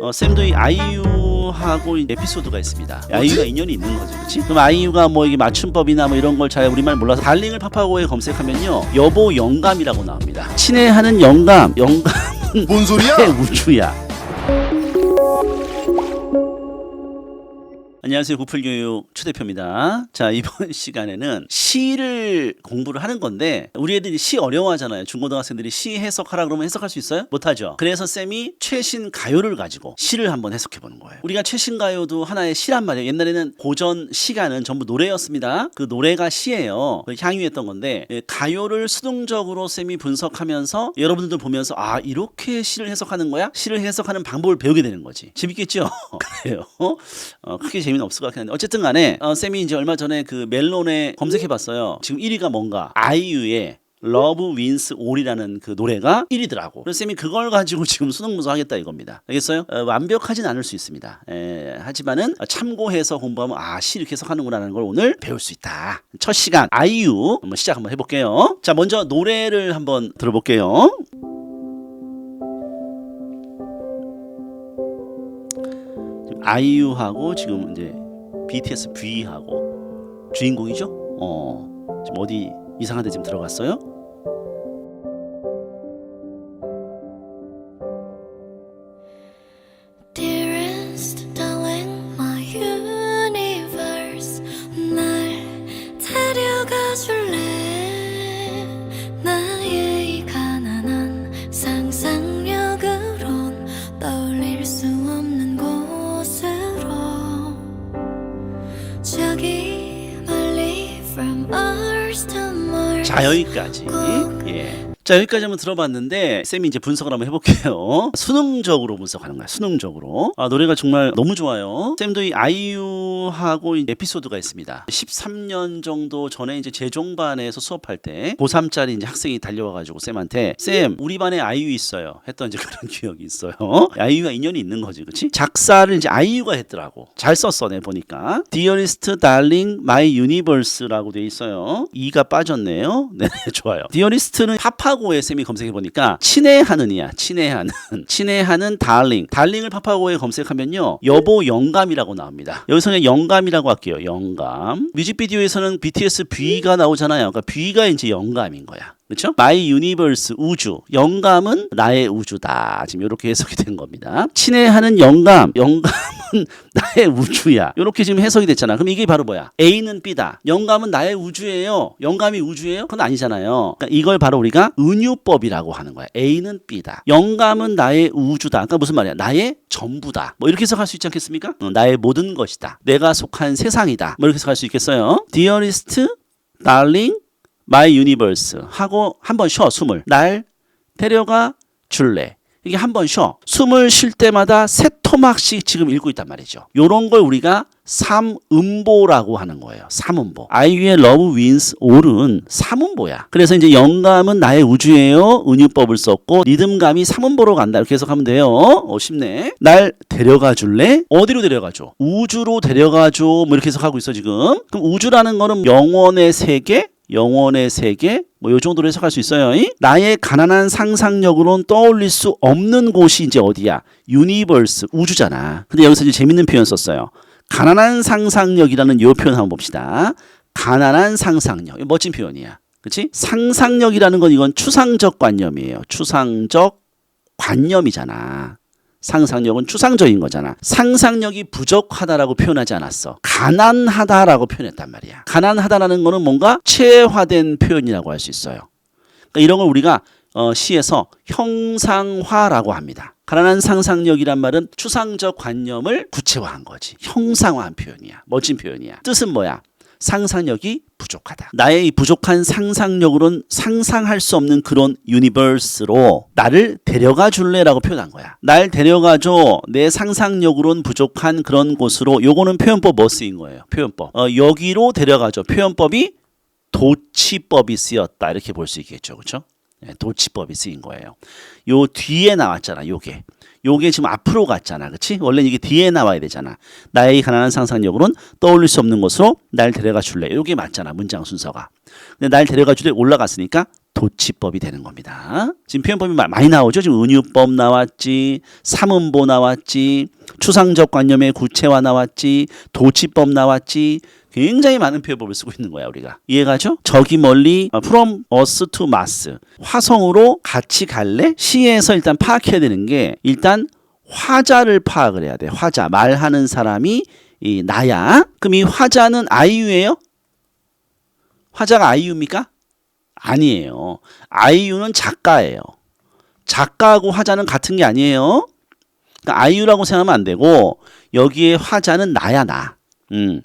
어, 쌤도 이 아이유하고 이 에피소드가 있습니다. 아이유가 인연이 있는 거죠, 그렇지? 그럼 아이유가 뭐 이게 맞춤법이나 뭐 이런 걸 잘 우리말 몰라서 달링을 파파고에 검색하면요, 여보 영감이라고 나옵니다. 친애하는 영감, 영감의 뭔 소리야? 우주야. 안녕하세요. 구풀교육 추 대표입니다. 자, 이번 시간에는 시를 공부를 하는 건데 우리 애들이 시 어려워하잖아요. 중고등학생들이 시 해석하라 그러면 해석할 수 있어요? 못하죠. 그래서 쌤이 최신 가요를 가지고 시를 한번 해석해 보는 거예요. 우리가 최신 가요도 하나의 시란 말이에요. 옛날에는 고전 시가는 전부 노래였습니다. 그 노래가 시예요. 그 향유했던 건데 예, 가요를 수동적으로 쌤이 분석하면서 여러분들도 보면서 아 이렇게 시를 해석하는 거야? 시를 해석하는 방법을 배우게 되는 거지. 재밌겠죠? 그래요. 어, 크게 재 미는 없을 것 같긴 한데 어쨌든 간에 어, 쌤이 이제 얼마 전에 그 멜론에 검색해봤어요. 지금 1위가 뭔가 아이유의 러브 윈스 올이라는 그 노래가 1위더라고. 그래서 쌤이 그걸 가지고 지금 수능 문서 하겠다 이겁니다. 알겠어요? 어, 완벽하진 않을 수 있습니다. 에, 하지만은 참고해서 공부하면 아, 시 이렇게 해석하는구나라는 걸 오늘 배울 수 있다. 첫 시간 아이유 한번 시작 한번 해볼게요. 자, 먼저 노래를 한번 들어볼게요. 아이유하고 지금 이제 BTS V하고 주인공이죠? 어, 지금 어디 이상한 데 지금 들어갔어요? 줄래 여기까지 예. 자 여기까지 한번 들어봤는데 쌤이 이제 분석을 한번 해볼게요. 수능적으로 분석하는 거야 수능적으로. 아 노래가 정말 너무 좋아요. 쌤도 이 아이유하고 이 에피소드가 있습니다. 13년 정도 전에 이제 재종반에서 수업할 때 고3짜리 이제 학생이 달려와가지고 쌤한테 쌤 우리 반에 아이유 있어요. 했던 이제 그런 기억이 있어요. 아이유가 인연이 있는 거지 그치? 작사를 이제 아이유가 했더라고. 잘 썼어 내 보니까. Dearest Darling My Universe라고 돼 있어요 이가 빠졌네요. 네 좋아요. 디어리스트는 파파고에 쌤이 검색해 보니까 친애하는이야 친애하는. 친애하는 달링. 달링을 파파고에 검색하면요 여보 영감이라고 나옵니다. 여기서 그냥 영감이라고 할게요 영감. 뮤직비디오에서는 BTS B가 나오잖아요. 그러니까 B가 이제 영감인 거야 그렇죠? 마이 유니버스 우주. 영감은 나의 우주다. 지금 이렇게 해석이 된 겁니다. 친애하는 영감. 영감은 나의 우주야. 이렇게 지금 해석이 됐잖아. 그럼 이게 바로 뭐야? A는 B다. 영감은 나의 우주예요. 영감이 우주예요? 그건 아니잖아요. 그러니까 이걸 바로 우리가 은유법이라고 하는 거야. A는 B다. 영감은 나의 우주다. 그러니까 무슨 말이야? 나의 전부다. 뭐 이렇게 해석할 수 있지 않겠습니까? 어, 나의 모든 것이다. 내가 속한 세상이다. 뭐 이렇게 해석할 수 있겠어요? Dearest Darling 마이 유니버스 하고 한 번 쉬어 숨을. 날 데려가 줄래? 이게 한 번 쉬어. 숨을 쉴 때마다 세 토막씩 지금 읽고 있단 말이죠. 요런 걸 우리가 삼음보라고 하는 거예요. 삼음보. 아이유의 러브 윈스 올은 삼음보야. 그래서 이제 영감은 나의 우주예요. 은유법을 썼고 리듬감이 삼음보로 간다. 이렇게 해석하면 돼요. 어 쉽네. 날 데려가 줄래? 어디로 데려가 줘? 우주로 데려가 줘. 뭐 이렇게 해석하고 있어 지금. 그럼 우주라는 거는 영원의 세계 영원의 세계 뭐 요 정도로 해석할 수 있어요. 이? 나의 가난한 상상력으로는 떠올릴 수 없는 곳이 이제 어디야? 유니버스 우주잖아. 근데 여기서 이제 재밌는 표현 썼어요. 가난한 상상력이라는 요 표현 한번 봅시다. 가난한 상상력. 멋진 표현이야. 그렇지? 상상력이라는 건 이건 추상적 관념이에요. 추상적 관념이잖아. 상상력은 추상적인 거잖아. 상상력이 부족하다라고 표현하지 않았어. 가난하다라고 표현했단 말이야. 가난하다라는 거는 뭔가 체화된 표현이라고 할 수 있어요. 그러니까 이런 걸 우리가 어, 시에서 형상화라고 합니다. 가난한 상상력이란 말은 추상적 관념을 구체화한 거지. 형상화한 표현이야. 멋진 표현이야. 뜻은 뭐야? 상상력이 부족하다. 나의 이 부족한 상상력으로는 상상할 수 없는 그런 유니버스로 나를 데려가 줄래라고 표현한 거야. 날 데려가 줘. 내 상상력으로는 부족한 그런 곳으로. 요거는 표현법 뭐 쓰인 거예요? 표현법. 어, 여기로 데려가 줘. 표현법이 도치법이 쓰였다. 이렇게 볼 수 있겠죠. 그렇죠? 네, 도치법이 쓰인 거예요. 요 뒤에 나왔잖아. 요게. 요게 지금 앞으로 갔잖아. 그치? 원래 이게 뒤에 나와야 되잖아. 나의 가난한 상상력으로는 떠올릴 수 없는 곳으로 날 데려가 줄래. 요게 맞잖아. 문장 순서가. 근데 날 데려가 줄래 올라갔으니까 도치법이 되는 겁니다. 지금 표현법이 마- 많이 나오죠. 지금 은유법 나왔지, 삼음보 나왔지, 추상적 관념의 구체화 나왔지, 도치법 나왔지. 굉장히 많은 표현법을 쓰고 있는 거야 우리가 이해가죠? 저기 멀리 어, from us to Mars 화성으로 같이 갈래? 시에서 일단 파악해야 되는 게 일단 화자를 파악을 해야 돼 화자 말하는 사람이 이 나야 그럼 이 화자는 아이유예요? 화자가 아이유입니까? 아니에요. 아이유는 작가예요. 작가하고 화자는 같은 게 아니에요. 그러니까 아이유라고 생각하면 안 되고 여기에 화자는 나야 나. 음.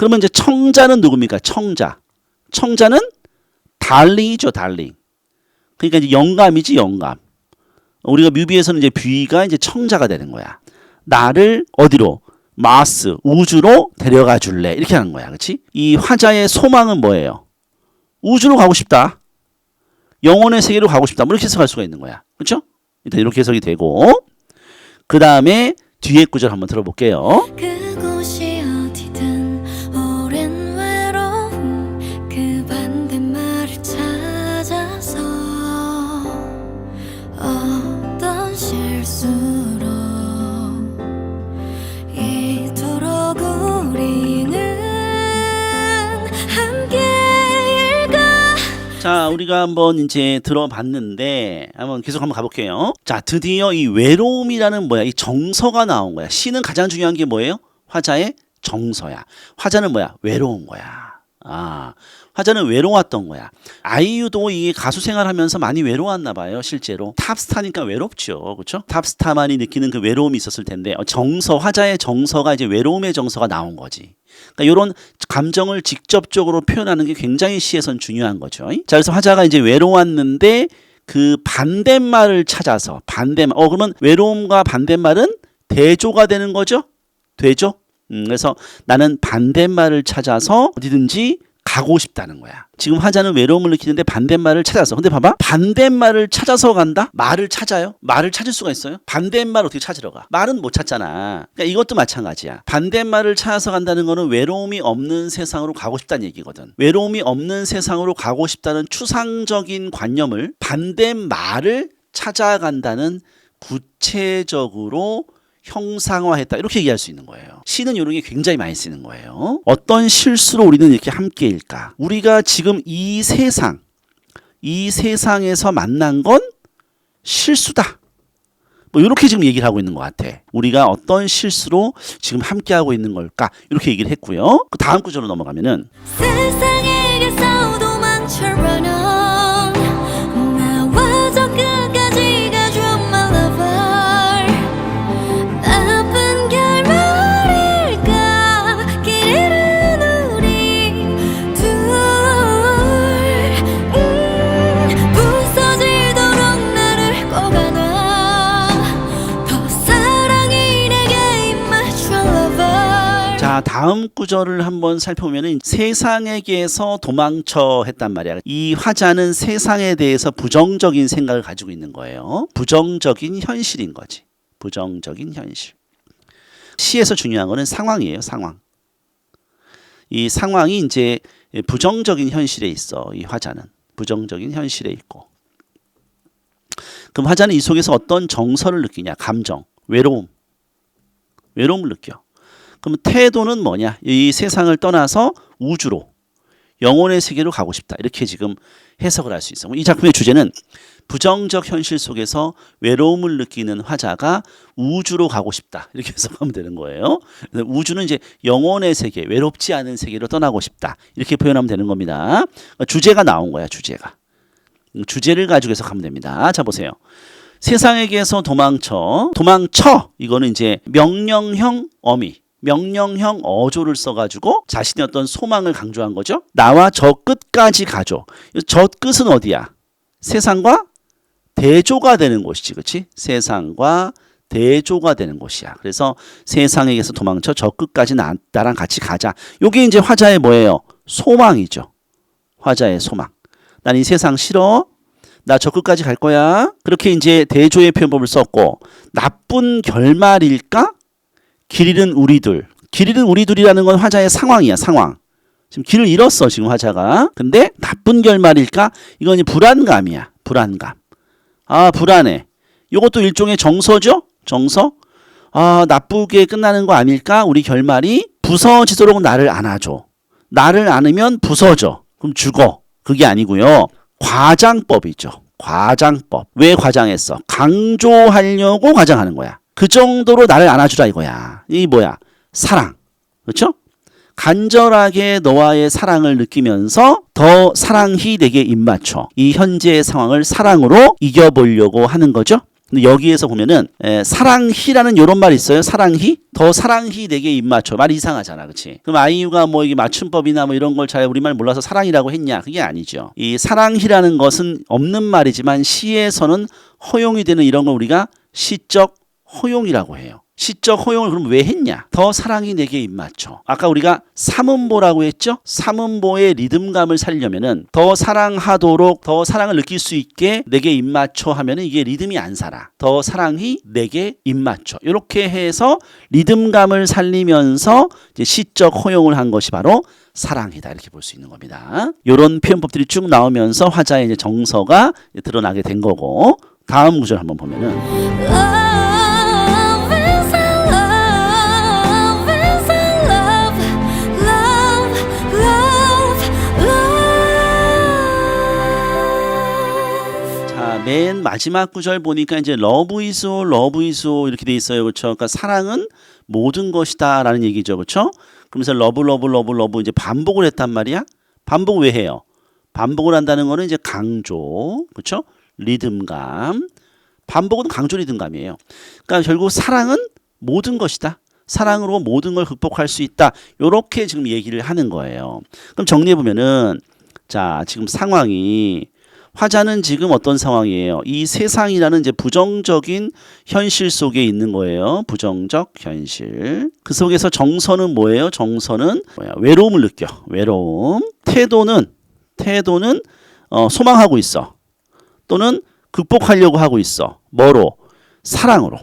그러면 이제 청자는 누굽니까? 청자. 청자는 달링이죠, 달링. 그러니까 이제 영감이지, 영감. 우리가 뮤비에서는 이제 뷰이가 이제 청자가 되는 거야. 나를 어디로? 마스, 우주로 데려가 줄래? 이렇게 하는 거야. 그렇지? 이 화자의 소망은 뭐예요? 우주로 가고 싶다. 영혼의 세계로 가고 싶다. 뭐 이렇게 해석할 수가 있는 거야. 그렇죠? 일단 이렇게 해석이 되고 그 다음에 뒤에 구절 한번 들어볼게요. 그곳이 우리가 한번 이제 들어봤는데 한번 계속 한번 가볼게요. 자, 드디어 이 외로움이라는 뭐야? 이 정서가 나온 거야. 시는 가장 중요한 게 뭐예요? 화자의 정서야. 화자는 뭐야? 외로운 거야. 아, 화자는 외로웠던 거야. 아이유도 이 가수 생활하면서 많이 외로웠나 봐요, 실제로. 탑스타니까 외롭죠, 그렇죠? 탑스타만이 느끼는 그 외로움이 있었을 텐데 어, 정서, 화자의 정서가 이제 외로움의 정서가 나온 거지. 그러니까 이런 감정을 직접적으로 표현하는 게 굉장히 시에선 중요한 거죠. 자, 그래서 화자가 이제 외로웠는데 그 반대말을 찾아서 반대말. 어 그러면 외로움과 반대말은 대조가 되는 거죠? 되죠? 음, 그래서 나는 반대말을 찾아서 어디든지 가고 싶다는 거야. 지금 화자는 외로움을 느끼는데 반대말을 찾아서. 근데 봐봐. 반대말을 찾아서 간다? 말을 찾아요? 말을 찾을 수가 있어요? 반대말 어떻게 찾으러 가? 말은 못 찾잖아. 그러니까 이것도 마찬가지야. 반대말을 찾아서 간다는 거는 외로움이 없는 세상으로 가고 싶다는 얘기거든. 외로움이 없는 세상으로 가고 싶다는 추상적인 관념을 반대말을 찾아간다는 구체적으로 형상화했다 이렇게 얘기할 수 있는 거예요. 시는 이런 게 굉장히 많이 쓰는 거예요. 어떤 실수로 우리는 이렇게 함께일까? 우리가 지금 이 세상, 이 세상에서 만난 건 실수다. 뭐 이렇게 지금 얘기를 하고 있는 것 같아. 우리가 어떤 실수로 지금 함께 하고 있는 걸까? 이렇게 얘기를 했고요. 그 다음 구절로 넘어가면은 구절을 한번 살펴보면 세상에게서 도망쳐 했단 말이야. 이 화자는 세상에 대해서 부정적인 생각을 가지고 있는 거예요. 부정적인 현실인 거지. 부정적인 현실. 시에서 중요한 거는 상황이에요. 상황. 이 상황이 이제 부정적인 현실에 있어. 이 화자는 부정적인 현실에 있고. 그럼 화자는 이 속에서 어떤 정서를 느끼냐? 감정, 외로움, 외로움을 느껴. 그럼 태도는 뭐냐? 이 세상을 떠나서 우주로 영혼의 세계로 가고 싶다. 이렇게 지금 해석을 할 수 있어. 이 작품의 주제는 부정적 현실 속에서 외로움을 느끼는 화자가 우주로 가고 싶다. 이렇게 해석하면 되는 거예요. 우주는 이제 영혼의 세계, 외롭지 않은 세계로 떠나고 싶다. 이렇게 표현하면 되는 겁니다. 주제가 나온 거야, 주제가. 음, 주제를 가지고 해석하면 됩니다. 자, 보세요. 세상에게서 도망쳐. 도망쳐. 이거는 이제 명령형 어미. 명령형 어조를 써가지고 자신의 어떤 소망을 강조한 거죠. 나와 저 끝까지 가죠. 저 끝은 어디야? 세상과 대조가 되는 곳이지, 그렇지? 세상과 대조가 되는 곳이야. 그래서 세상에게서 도망쳐 저 끝까지 나, 나랑 같이 가자. 요게 이제 화자의 뭐예요? 소망이죠. 화자의 소망. 난 이 세상 싫어. 나 저 끝까지 갈 거야. 그렇게 이제 대조의 표현법을 썼고 나쁜 결말일까? 길 잃은 우리들. 길 잃은 우리들이라는 건 화자의 상황이야, 상황. 지금 길을 잃었어 지금 화자가. 근데 나쁜 결말일까? 이건 불안감이야. 불안감. 아 불안해. 이것도 일종의 정서죠. 정서. 아 나쁘게 끝나는 거 아닐까? 우리 결말이 부서지도록 나를 안아줘. 나를 안으면 부서져. 그럼 죽어. 그게 아니고요. 과장법이죠. 과장법. 왜 과장했어? 강조하려고 과장하는 거야. 그 정도로 나를 안아주라 이거야. 이 뭐야? 사랑. 그렇죠? 간절하게 너와의 사랑을 느끼면서 더 사랑히 내게 입맞춰. 이 현재의 상황을 사랑으로 이겨보려고 하는 거죠. 근데 여기에서 보면은 에, 사랑히라는 요런 말 있어요. 사랑히 더 사랑히 내게 입맞춰 말 이상하잖아, 그렇지? 그럼 아이유가 뭐 이게 맞춤법이나 뭐 이런 걸 잘 우리말 몰라서 사랑이라고 했냐? 그게 아니죠. 이 사랑히라는 것은 없는 말이지만 시에서는 허용이 되는 이런 걸 우리가 시적 허용이라고 해요. 시적 허용을 그럼 왜 했냐? 더 사랑이 내게 입맞춰. 아까 우리가 삼음보라고 했죠? 삼음보의 리듬감을 살려면은 더 사랑하도록 더 사랑을 느낄 수 있게 내게 입맞춰 하면은 이게 리듬이 안 살아. 더 사랑이 내게 입맞춰. 이렇게 해서 리듬감을 살리면서 시적 허용을 한 것이 바로 사랑이다 이렇게 볼 수 있는 겁니다. 이런 표현법들이 쭉 나오면서 화자의 이제 정서가 드러나게 된 거고 다음 구절 한번 보면은 맨 마지막 구절 보니까 이제 러브 이소 러브 이소 이렇게 돼 있어요. 그렇죠? 그러니까 사랑은 모든 것이다라는 얘기죠. 그렇죠? 그러면서 러브 러브 러브 러브 이제 반복을 했단 말이야. 반복 왜 해요? 반복을 한다는 거는 이제 강조. 그렇죠? 리듬감. 반복은 강조 리듬감이에요. 그러니까 결국 사랑은 모든 것이다. 사랑으로 모든 걸 극복할 수 있다. 요렇게 지금 얘기를 하는 거예요. 그럼 정리해 보면은 자, 지금 상황이 화자는 지금 어떤 상황이에요? 이 세상이라는 이제 부정적인 현실 속에 있는 거예요. 부정적 현실. 그 속에서 정서는 뭐예요? 정서는 뭐야? 외로움을 느껴. 외로움. 태도는 태도는 어, 소망하고 있어. 또는 극복하려고 하고 있어. 뭐로? 사랑으로.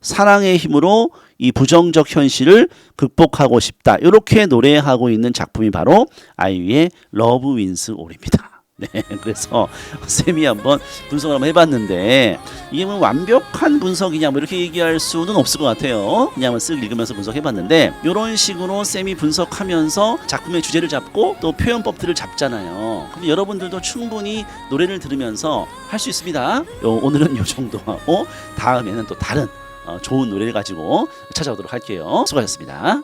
사랑의 힘으로 이 부정적 현실을 극복하고 싶다. 이렇게 노래하고 있는 작품이 바로 아이유의 러브 윈스 올입니다. 네, 그래서 쌤이 한번 분석을 한번 해봤는데 이게 뭐 완벽한 분석이냐 뭐 이렇게 얘기할 수는 없을 것 같아요. 그냥 쓱 읽으면서 분석해봤는데 이런 식으로 쌤이 분석하면서 작품의 주제를 잡고 또 표현법들을 잡잖아요. 그럼 여러분들도 충분히 노래를 들으면서 할 수 있습니다. 요, 오늘은 요 정도 하고 다음에는 또 다른 어, 좋은 노래를 가지고 찾아오도록 할게요. 수고하셨습니다.